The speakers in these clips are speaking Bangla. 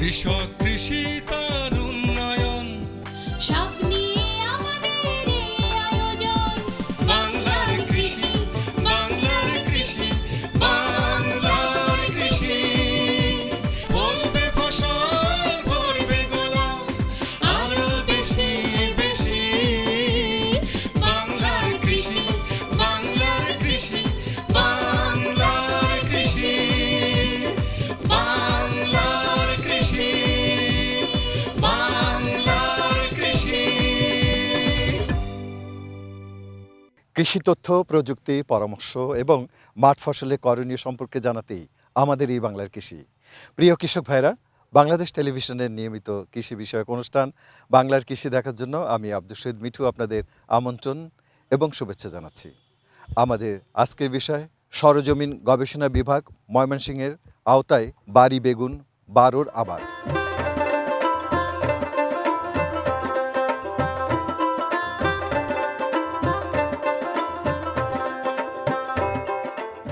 কৃষক কৃষি তার কৃষি তথ্য, প্রযুক্তি, পরামর্শ এবং মাঠ ফসলের করণীয় সম্পর্কে জানাতেই আমাদের এই বাংলার কৃষি। প্রিয় কৃষক ভাইরা, বাংলাদেশ টেলিভিশনের নিয়মিত কৃষি বিষয়ক অনুষ্ঠান, বাংলার কৃষি দেখার জন্য আমি আব্দুল শহীদ মিঠু আপনাদের আমন্ত্রণ এবং শুভেচ্ছা জানাচ্ছি। আমাদের আজকের বিষয়, সরজমিন গবেষণা বিভাগ ময়মনসিংহের আওতায় বাড়ি বেগুন, বারোর আবাদ।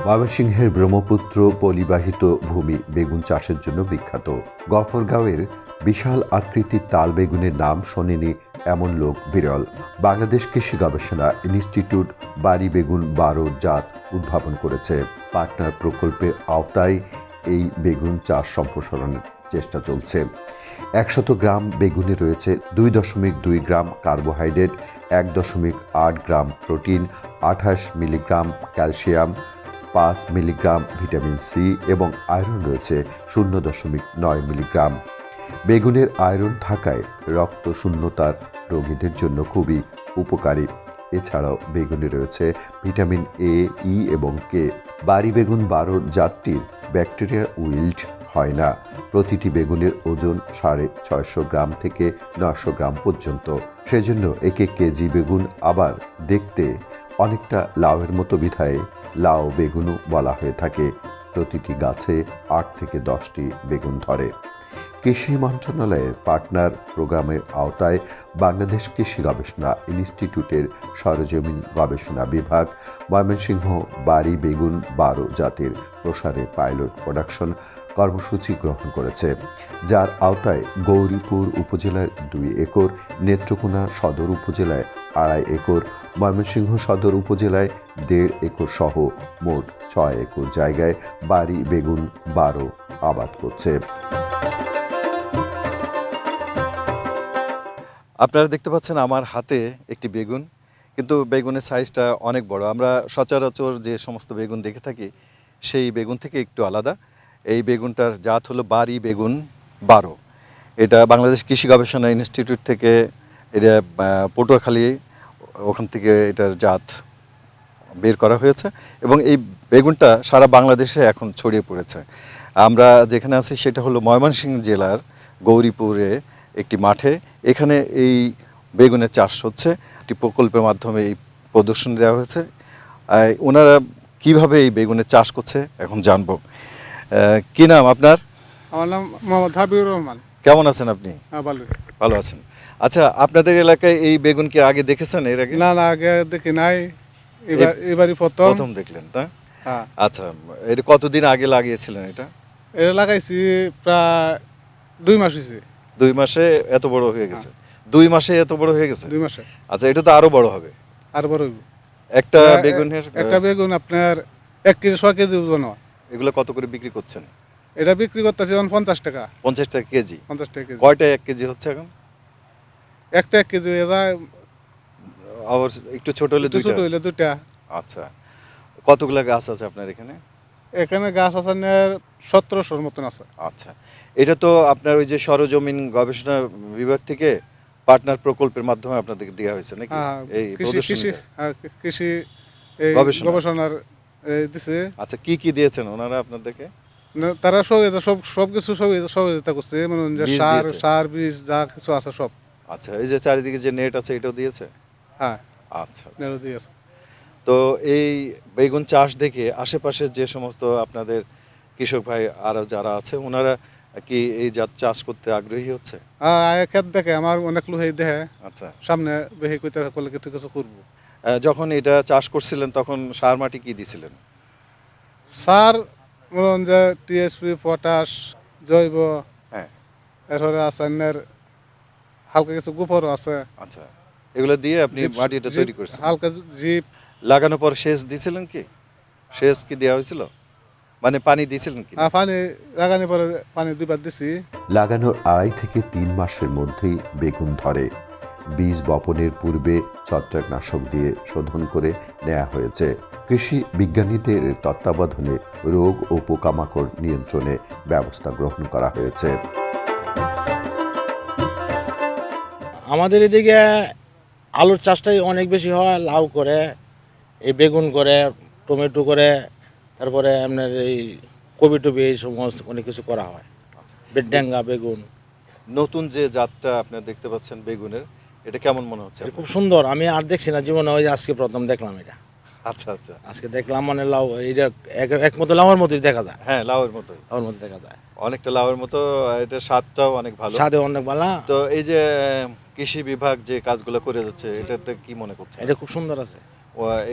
ময়মনসিংহের ব্রহ্মপুত্র পলিবাহিত ভূমি বেগুন চাষের জন্য বিখ্যাত। গফরগাঁওয়ের বিশাল আকৃতির তাল বেগুনের নাম শোনেনি এমন লোক বিরল। বাংলাদেশ কৃষি গবেষণা ইনস্টিটিউট বাড়ি বেগুন বারো জাত উদ্ভাবন করেছে। পার্টনার প্রকল্পের আওতায় এই বেগুন চাষ সম্প্রসারণের চেষ্টা চলছে। একশত গ্রাম বেগুনে রয়েছে দুই দশমিক দুই গ্রাম কার্বোহাইড্রেট, এক দশমিক আট গ্রাম প্রোটিন, আঠাশ মিলিগ্রাম ক্যালসিয়াম পাঁচ মিলিগ্রাম ভিটামিন সি এবং আয়রন রয়েছে শূন্য দশমিক নয় মিলিগ্রাম। বেগুনের আয়রন থাকায় রক্ত শূন্যতার রোগীদের জন্য খুবই উপকারী। এছাড়াও বেগুনে রয়েছে ভিটামিন এ, ই এবং কে। বাড়ি বেগুন বারোর জাতটির ব্যাকটেরিয়া উইল্ড হয় না। প্রতিটি বেগুনের ওজন সাড়ে ছয়শো গ্রাম থেকে নশো গ্রাম পর্যন্ত। সেজন্য একে কেজি বেগুন আবার দেখতে অনেকটা লাউয়ের মতো বিধায় লাউ বেগুনও বলা হয়ে থাকে। প্রতিটি গাছে আট থেকে দশটি বেগুন ধরে। কৃষি মন্ত্রণালয়ের পার্টনার প্রোগ্রামের আওতায় বাংলাদেশ কৃষি গবেষণা ইনস্টিটিউটের সরজমিন গবেষণা বিভাগ, ময়মনসিংহ বাড়ি বেগুন বারো জাতের প্রসারে পাইলট প্রোডাকশন কর্মসূচি গ্রহণ করেছে, যার আওতায় গৌরীপুর উপজেলায় দুই একর, নেত্রকোনা সদর উপজেলায় আড়াই একর, ময়মনসিংহ সদর উপজেলায় দেড় একর সহ মোট ছয় একর জায়গায় বাড়ি বেগুন বারো আবাদ করছে। আপনারা দেখতে পাচ্ছেন আমার হাতে একটি বেগুন, কিন্তু বেগুনের সাইজটা অনেক বড়। আমরা সচরাচর যে সমস্ত বেগুন দেখে থাকি, সেই বেগুন থেকে একটু আলাদা। এই বেগুনটার জাত হলো বাড়ি বেগুন বারো। এটা বাংলাদেশ কৃষি গবেষণা ইনস্টিটিউট থেকে এটা পটুয়াখালী ওখান থেকে এটার জাত বের করা হয়েছে এবং এই বেগুনটা সারা বাংলাদেশে এখন ছড়িয়ে পড়েছে। আমরা যেখানে আছি সেটা হলো ময়মনসিংহ জেলার গৌরীপুরে একটি মাঠে। এখানে এই বেগুনের চাষ হচ্ছে, একটি প্রকল্পের মাধ্যমে এই প্রদর্শনী দেওয়া হয়েছে। ওনারা কীভাবে এই বেগুনের চাষ করছে এখন জানব। কি নাম আপনার? আমার নাম মোহাম্মদ হাবিবুর রহমান। কেমন আছেন আপনি? হ্যাঁ ভালো। ভালো আছেন। আচ্ছা আপনাদের এলাকায় এই বেগুন কি আগে দেখেছেন এর আগে? না না আগে দেখি নাই। এবার এবারই প্রথম। প্রথম দেখলেন তা হ্যাঁ। আচ্ছা এটা কতদিন আগে লাগিয়েছিলেন এটা? এটা লাগাইছি প্রায় দুই মাস হয়েছে দুই মাসে এত বড় হয়ে গেছে? দুই মাসে এত বড় হয়ে গেছে? দুই মাসে। আচ্ছা এটা তো আরও বড় হবে। আরও বড় হইব। একটা বেগুনের একটা বেগুন আপনার এক কেজি ছয় কেজি ওজন হয়। এগুলো কত করে বিক্রি করছেন? এটা বিক্রি করতেছে এখন পঞ্চাশ টাকা। পঞ্চাশ টাকা কেজি? পঞ্চাশ টাকা কেজি। কয়টা এক কেজি হচ্ছে এখন? একটা এক কেজি যায়। আবার একটু ছোট হলে দুইটা ছোট হইলে দুইটা। আচ্ছা। কতগুলা গাছ আছে আপনার এখানে? এখানে গাছ আছে সতেরোশোর মতন আছে। আচ্ছা। এটা তো আপনার ওই যে সরজমিন গবেষণা বিভাগ থেকে পার্টনার প্রকল্পের মাধ্যমে আপনাদেরকে দেওয়া হয়েছে নাকি? হ্যাঁ, এই কৃষি কৃষি হ্যাঁ। গবেষণার দিছে। আচ্ছা কি কি দিয়েছেন ওনারা আপনাদেরকে? না, তারা সহযোগিতা সব সব কিছু সহযোগিতা সহযোগিতা করছে। মানে যে সার? সার বীজ যা কিছু আছে সব। আচ্ছা এই যে চারিদিকে যে নেট আছে এটাও দিয়েছে? হ্যাঁ। আচ্ছা আচ্ছা। দিয়েছে। তো এই বেগুন চাষ দেখে আশেপাশের যে সমস্ত আপনাদের কৃষক ভাই আরও যারা আছে ওনারা কি এই জাত চাষ করতে আগ্রহী হচ্ছে? হ্যাঁ আয় দেখে আমার অনেক লোক দেখে আচ্ছা। সামনে বেহি কইতে করলে কিছু কিছু করব। যখন এটা চাষ করছিলেন তখন সার মাটি কি দিছিলেন? সার মনে যে টিএসপি পটাশ জৈব হ্যাঁ। এরপরে আছে হালকা কিছু গোবরও আছে। আচ্ছা এগুলো দিয়ে আপনি মাটিটা তৈরি করছেন? হালকা জিপ। লাগানোর পর সেচ দিয়েছিলেন কি? সেচ কি দেওয়া হয়েছিল? মানে পানি দিয়েছিলেন কি? আর পানি লাগানোর পরে পানি দুইবার দিছি। লাগানোর আড়াই থেকে তিন মাসের মধ্যেই বেগুন ধরে। বীজ বপনের পূর্বে ছত্রাকনাশক দিয়ে শোধন করে নেওয়া হয়েছে। কৃষি বিজ্ঞানীদের তত্ত্বাবধানে রোগ ও পোকামাকড় নিয়ন্ত্রণে ব্যবস্থা গ্রহণ করা হয়েছে। আমাদের এদিকে আলুর চাষটাই অনেক বেশি হয় লাউ করে এই বেগুন করে টমেটো করে তারপরে আপনার এই কবি টবি এই সমস্ত অনেক কিছু করা হয়। বেডডাঙ্গা বেগুন। নতুন যে জাতটা আপনারা দেখতে পাচ্ছেন বেগুনের এটা কেমন মনে হচ্ছে এটা খুব সুন্দর। আমি আর দেখছি না জীবনে ওই আজকে প্রথম দেখলাম এটা। আচ্ছা আচ্ছা। আজকে দেখলাম মানে লাউ এটা এক- এক মতো লাউয়ের মতোই দেখা যায়। হ্যাঁ লাউয়ের মতোই লাউয়ের মতো দেখা যায়। অনেকটা লাউয়ের মতো এটা স্বাদটাও অনেক ভালো। স্বাদে অনেক ভালো। তো এই যে কৃষি বিভাগ যে কাজগুলো করে যাচ্ছে এটাতে কি মনে করছে এটা খুব সুন্দর আছে।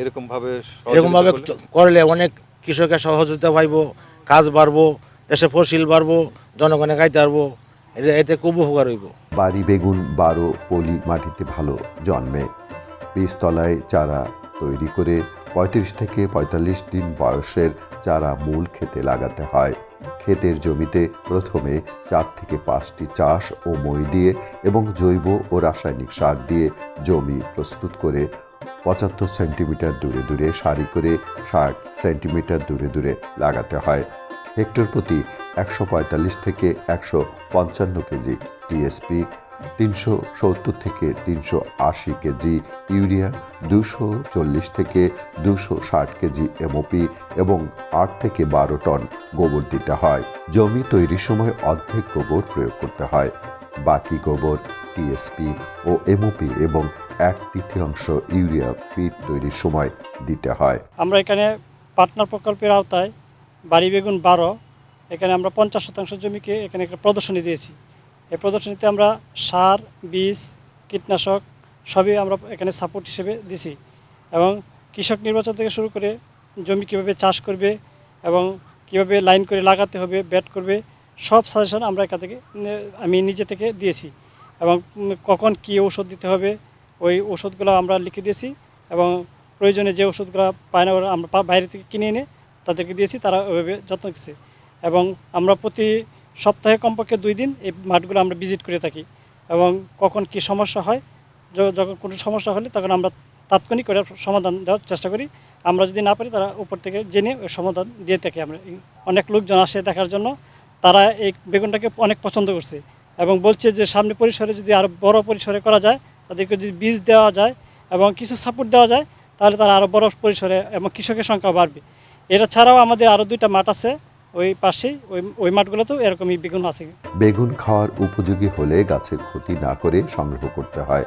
এরকম ভাবে এরকম ভাবে করলে? অনেক কৃষকের সহযোগিতা পাইবো কাজ বাড়বো দেশে ফসিল বাড়বো জনগণে খাইতে পারব এটা এতে খুব উপকার হইব। বাড়ি বেগুন বারো পলি মাটিতে ভালো জন্মে। বীজতলায় চারা তৈরি করে পঁয়ত্রিশ থেকে পঁয়তাল্লিশ দিন বয়সের চারা মূল খেতে লাগাতে হয়। ক্ষেতের জমিতে প্রথমে চার থেকে পাঁচটি চাষ ও মই দিয়ে এবং জৈব ও রাসায়নিক সার দিয়ে জমি প্রস্তুত করে পঁচাত্তর সেন্টিমিটার দূরে দূরে সারি করে ষাট সেন্টিমিটার দূরে দূরে লাগাতে হয়। হেক্টর প্রতি একশো পঁয়তাল্লিশ থেকে একশো পঞ্চান্ন কেজি টিএসপি, তিনশো সত্তর থেকে তিনশো আশি কেজি ইউরিয়া, দুশো চল্লিশ থেকে দুশো ষাট কেজি এমওপি এবং আট থেকে বারো টন গোবর দিতে হয়। জমি তৈরির সময় অর্ধেক গোবর প্রয়োগ করতে হয়। বাকি গোবর, টিএসপি ও এমওপি এবং এক তৃতীয়াংশ ইউরিয়া পিট তৈরির সময় দিতে হয়। আমরা এখানে পার্টনার প্রকল্পের আওতায় বাড়ি বেগুন বারো, এখানে আমরা পঞ্চাশ শতাংশ জমিকে এখানে একটা প্রদর্শনী দিয়েছি। এই প্রদর্শনীতে আমরা সার, বীজ, কীটনাশক সবই আমরা এখানে সাপোর্ট হিসেবে দিছি এবং কৃষক নির্বাচন থেকে শুরু করে জমি কীভাবে চাষ করবে এবং কীভাবে লাইন করে লাগাতে হবে, ব্যাট করবে, সব সাজেশন আমরা এখান থেকে আমি নিজে থেকে দিয়েছি এবং কখন কী ওষুধ দিতে হবে, ওই ওষুধগুলো আমরা লিখে দিয়েছি এবং প্রয়োজনে যে ওষুধগুলো পায় না আমরা বাইরে থেকে কিনে এনে তাদেরকে দিয়েছি, তারা ওইভাবে যত্ন করছে এবং আমরা প্রতি সপ্তাহে কমপক্ষে দুই দিন এই মাঠগুলো আমরা ভিজিট করে থাকি। এবং কখন কি সমস্যা হয় যখন কোনো সমস্যা হলে তখন আমরা তাৎক্ষণিক করে সমাধান দেওয়ার চেষ্টা করি। আমরা যদি না পারি তারা উপর থেকে জেনে সমাধান দিয়ে থাকি। আমরা অনেক লোকজন আসে দেখার জন্য, তারা এই বেগুনটাকে অনেক পছন্দ করছে এবং বলছে যে সামনে পরিসরে যদি আরও বড় পরিসরে করা যায়, তাদেরকে যদি বীজ দেওয়া যায় এবং কিছু সাপোর্ট দেওয়া যায়, তাহলে তারা আরও বড় পরিসরে এবং কৃষকের সংখ্যা বাড়বে। এটা ছাড়াও আমাদের আরও দুইটা মাঠ আছে ওই পাশেই, ওই ওই মাঠগুলোতেও এরকমই বেগুন আছে। বেগুন খাওয়ার উপযোগী হলে গাছের ক্ষতি না করে সংগ্রহ করতে হয়।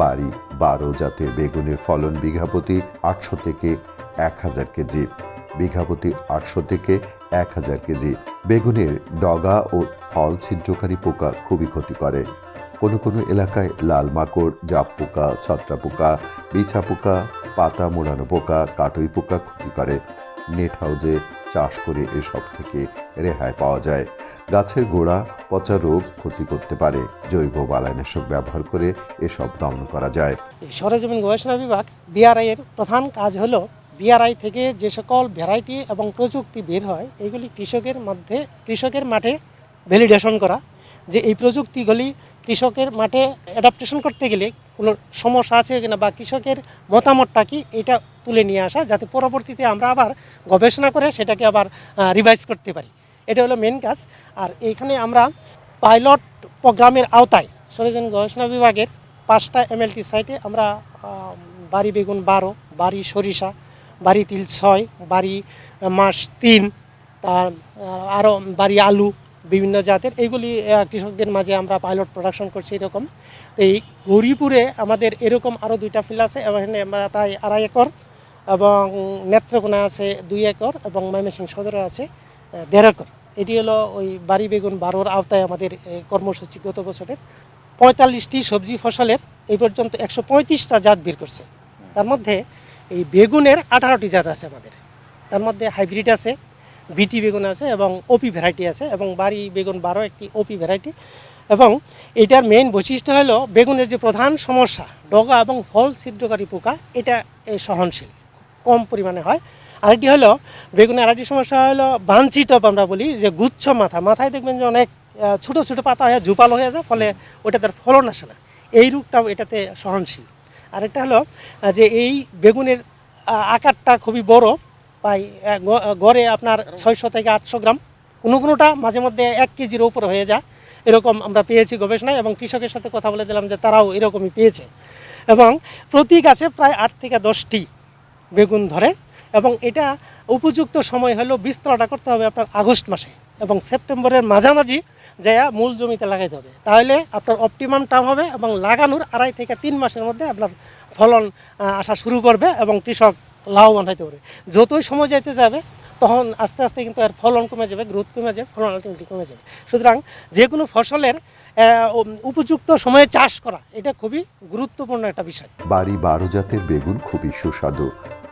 বাড়ি বারো জাতের বেগুনের ফলন বিঘাপতি আটশো থেকে এক হাজার কেজি। বিঘাপতি আটশো থেকে এক হাজার কেজি। বেগুনের ডগা ও ফল ছিদ্রকারী পোকা খুবই ক্ষতি করে। কোনো কোনো এলাকায় লাল মাকড়, জাপ পোকা ছত্রা পোকা, বিছা পোকা, পাতা মোড়ানো পোকা, কাটুই পোকা ক্ষতি করে। নেট হাউজে চাষ করে এসব থেকে রেহাই পাওয়া যায়। গাছের গোড়া পচা রোগ ক্ষতি করতে পারে। জৈব বালাইনাশক ব্যবহার করে এসব দমন করা যায়। সরেজমিন গবেষণা বিভাগ বিআরআই এর প্রধান কাজ হলো বিআরআই থেকে যে সকল ভ্যারাইটি এবং প্রযুক্তি বের হয়, এগুলি কৃষকের মধ্যে, কৃষকের মাঠে ভ্যালিডেশন করা। যে এই প্রযুক্তিগুলি কৃষকের মাঠে অ্যাডাপ্টেশন করতে গেলে কোনো সমস্যা আছে কিনা বা কৃষকের মতামতটা কি, এটা তুলে নিয়ে আসা, যাতে পরবর্তীতে আমরা আবার গবেষণা করে সেটাকে আবার রিভাইজ করতে পারি। এটা হলো মেন কাজ। আর এইখানে আমরা পাইলট প্রোগ্রামের আওতায় সরেজন গবেষণা বিভাগের পাঁচটা এমএলটি সাইটে আমরা বাড়ি বেগুন বারো, বাড়ি সরিষা, বাড়ি তিল ছয়, বাড়ি মাস তিন, তার আরও বাড়ি আলু, বিভিন্ন জাতের, এইগুলি কৃষকদের মাঝে আমরা পাইলট প্রোডাকশন করছি এরকম। এই গৌরীপুরে আমাদের এরকম আরও দুইটা ফিল আছে এখানে আমরা প্রায় আড়াই একর এবং নেত্রকোনা আছে দুই একর এবং ময়মনসিংহ সদরে আছে দেড় একর। এটি হলো ওই বাড়ি বেগুন বারোর আওতায় আমাদের কর্মসূচি গত বছরের। পঁয়তাল্লিশটি সবজি ফসলের এই পর্যন্ত একশো পঁয়ত্রিশটা জাত বের করছে। তার মধ্যে এই বেগুনের আঠারোটি জাত আছে আমাদের। তার মধ্যে হাইব্রিড আছে, বিটি বেগুন আছে এবং ওপি ভ্যারাইটি আছে এবং বাড়ি বেগুন বারো একটি ওপি ভ্যারাইটি। এবং এটার মেইন বৈশিষ্ট্য হলো বেগুনের যে প্রধান সমস্যা, ডগা এবং ফল ছিদ্রকারী পোকা, এটা সহনশীল, কম পরিমাণে হয়। আরেকটি হলো, বেগুনের আরেকটি সমস্যা হলো বাঞ্চি টপ আমরা বলি, যে গুচ্ছ মাথা। মাথায় দেখবেন যে অনেক ছোট ছোট পাতা হয়ে ঝুপালো হয়ে যায়, ফলে ওটাতে আর ফলন আসে না। এই রোগটাও এটাতে সহনশীল। আরেকটা হলো যে এই বেগুনের আকারটা খুবই বড়, প্রায় গড়ে আপনার ছয়শো থেকে আটশো গ্রাম। কোনো কোনোটা মাঝে মধ্যে এক কেজির উপরে হয়ে যায়। এরকম আমরা পেয়েছি গবেষণায় এবং কৃষকের সাথে কথা বলে দিলাম যে তারাও এরকমই পেয়েছে। এবং প্রতি গাছে প্রায় আট থেকে দশটি বেগুন ধরে এবং এটা উপযুক্ত সময় হলো বীজতলাটা করতে হবে আপনার আগস্ট মাসে এবং সেপ্টেম্বরের মাঝামাঝি যায়া মূল জমিতে লাগাইতে হবে। তাহলে আপনার অপটিমাম টাইম হবে এবং লাগানোর আড়াই থেকে তিন মাসের মধ্যে আপনার ফলন আসা শুরু করবে এবং কৃষক লাভবান হতে পারে যতই সময় যেতে যাবে তখন আস্তে আস্তে কিন্তু এর ফলন কমে যাবে গ্রোথ কমে যাবে, ফলন আলটিমেটলি কমে যাবে। সুতরাং যে কোনো ফসলের উপযুক্ত সময়ে চাষ করা, এটা খুবই গুরুত্বপূর্ণ একটা বিষয়। বাড়ি বারো জাতের বেগুন খুবই সুস্বাদু,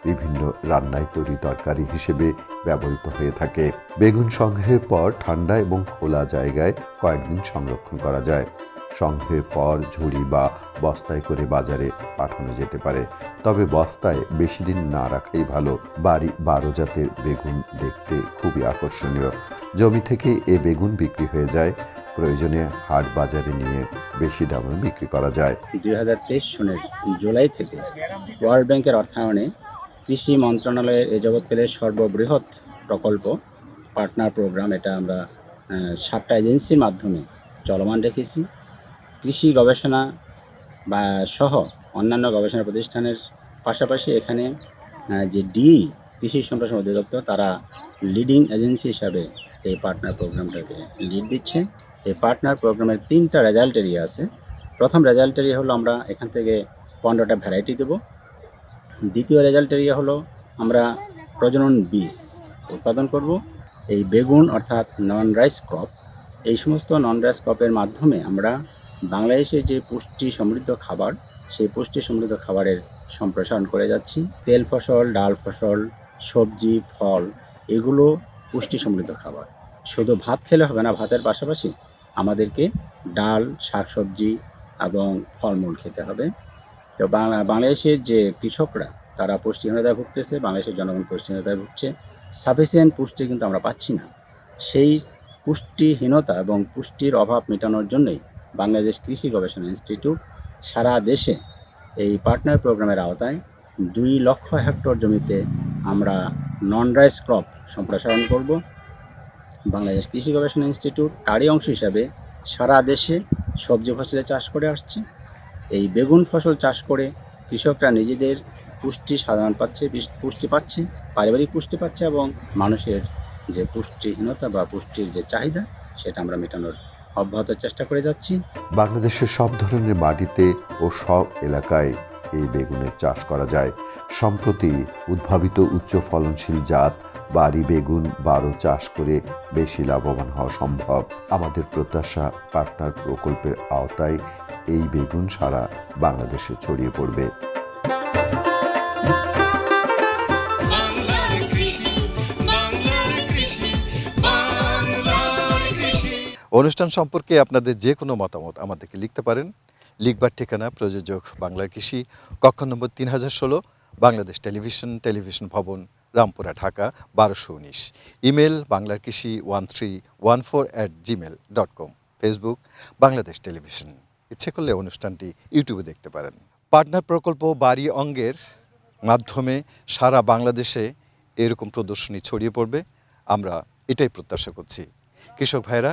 বিভিন্ন রান্নায় তৈরি তরকারি হিসেবে ব্যবহৃত হয়ে থাকে। বেগুন সংগ্রহের পর ঠান্ডা এবং খোলা জায়গায় কয়েকদিন সংরক্ষণ করা যায়। সংগ্রহের পর ঝুড়ি বা বস্তায় করে বাজারে পাঠানো যেতে পারে। তবে বস্তায় বেশি দিন না রাখাই ভালো। বাড়ি বারো জাতের বেগুন দেখতে খুবই আকর্ষণীয়। জমি থেকে এ বেগুন বিক্রি হয়ে যায়। প্রয়োজনে হাট বাজারে নিয়ে বেশি দামে বিক্রি করা যায়। দুই হাজার তেইশ সনের জুলাই থেকে ওয়ার্ল্ড ব্যাংকের অর্থায়নে কৃষি মন্ত্রণালয়ের এ জগৎকালের সর্ববৃহৎ প্রকল্প, পার্টনার প্রোগ্রাম, এটা আমরা সাতটা এজেন্সির মাধ্যমে চলমান রেখেছি। কৃষি গবেষণা বা সহ অন্যান্য গবেষণা প্রতিষ্ঠানের পাশাপাশি এখানে যে ডি কৃষি সম্প্রসারণ অধিদপ্তর, তারা লিডিং এজেন্সি হিসাবে এই পার্টনার প্রোগ্রামটাকে লিড দিচ্ছে। এই পার্টনার প্রোগ্রামের তিনটা রেজাল্ট এরিয়া আছে। প্রথম রেজাল্ট এরিয়া হলো আমরা এখান থেকে পনেরোটা ভ্যারাইটি দেবো। দ্বিতীয় রেজাল্ট এরিয়া হলো আমরা প্রজনন বীজ উৎপাদন করব। এই বেগুন অর্থাৎ নন রাইস ক্রপ এই সমস্ত নন রাইস ক্রপের মাধ্যমে আমরা বাংলাদেশের যে পুষ্টি সমৃদ্ধ খাবার, সেই পুষ্টি সমৃদ্ধ খাবারের সম্প্রসারণ করে যাচ্ছি। তেল ফসল, ডাল ফসল, সবজি, ফল, এগুলো পুষ্টি সমৃদ্ধ খাবার। শুধু ভাত খেলে হবে না, ভাতের পাশাপাশি আমাদেরকে ডাল, শাকসবজি এবং ফলমূল খেতে হবে। তো বাংলা, বাংলাদেশের যে কৃষকরা, তারা পুষ্টিহীনতায় ভুগতেছে, বাংলাদেশের জনগণ পুষ্টিহীনতায় ভুগছে। সাফিসিয়েন্ট পুষ্টি কিন্তু আমরা পাচ্ছি না। সেই পুষ্টিহীনতা এবং পুষ্টির অভাব মেটানোর জন্যই বাংলাদেশ কৃষি গবেষণা ইনস্টিটিউট সারা দেশে এই পার্টনার প্রোগ্রামের আওতায় দুই লক্ষ হেক্টর জমিতে আমরা নন রাইস ক্রপ সম্প্রসারণ করব। বাংলাদেশ কৃষি গবেষণা ইনস্টিটিউট তারই অংশ হিসাবে সারা দেশে সবজি ফসলে চাষ করে আসছে। এই বেগুন ফসল চাষ করে কৃষকরা নিজেদের পুষ্টি সাধারণ পাচ্ছে পুষ্টি পাচ্ছে, পারিবারিক পুষ্টি পাচ্ছে এবং মানুষের যে পুষ্টিহীনতা বা পুষ্টির যে চাহিদা, সেটা আমরা মেটানোর অব্যাহত চেষ্টা করে যাচ্ছি। বাংলাদেশের সব ধরনের মাটিতে ও সব এলাকায় এই বেগুনের চাষ করা যায়। সম্প্রতি উদ্ভাবিত উচ্চ ফলনশীল জাত বাড়ি বেগুন বারো চাষ করে বেশি লাভবান হওয়া সম্ভব। আমাদের প্রত্যাশা পার্টনার প্রকল্পের আওতায় এই বেগুন সারা বাংলাদেশে ছড়িয়ে পড়বে। অনুষ্ঠান সম্পর্কে আপনাদের যে কোনো মতামত আমাদেরকে লিখতে পারেন। লিখবার ঠিকানা প্রযোজক বাংলা কৃষি, কক্ষ নম্বর তিন হাজার ষোলো, বাংলাদেশ টেলিভিশন টেলিভিশন ভবন, রামপুরা, ঢাকা, বারোশো উনিশ। ইমেল বাংলার কৃষি one three one four at Gmail dot com. Facebook, Bangladesh television. ইচ্ছে করলে অনুষ্ঠানটি ইউটিউবে দেখতে পারেন। পার্টনার প্রকল্প বাড়ি অঙ্গের মাধ্যমে সারা বাংলাদেশে এরকম প্রদর্শনী ছড়িয়ে পড়বে। আমরা এটাই প্রত্যাশা করছি। কৃষক ভাইরা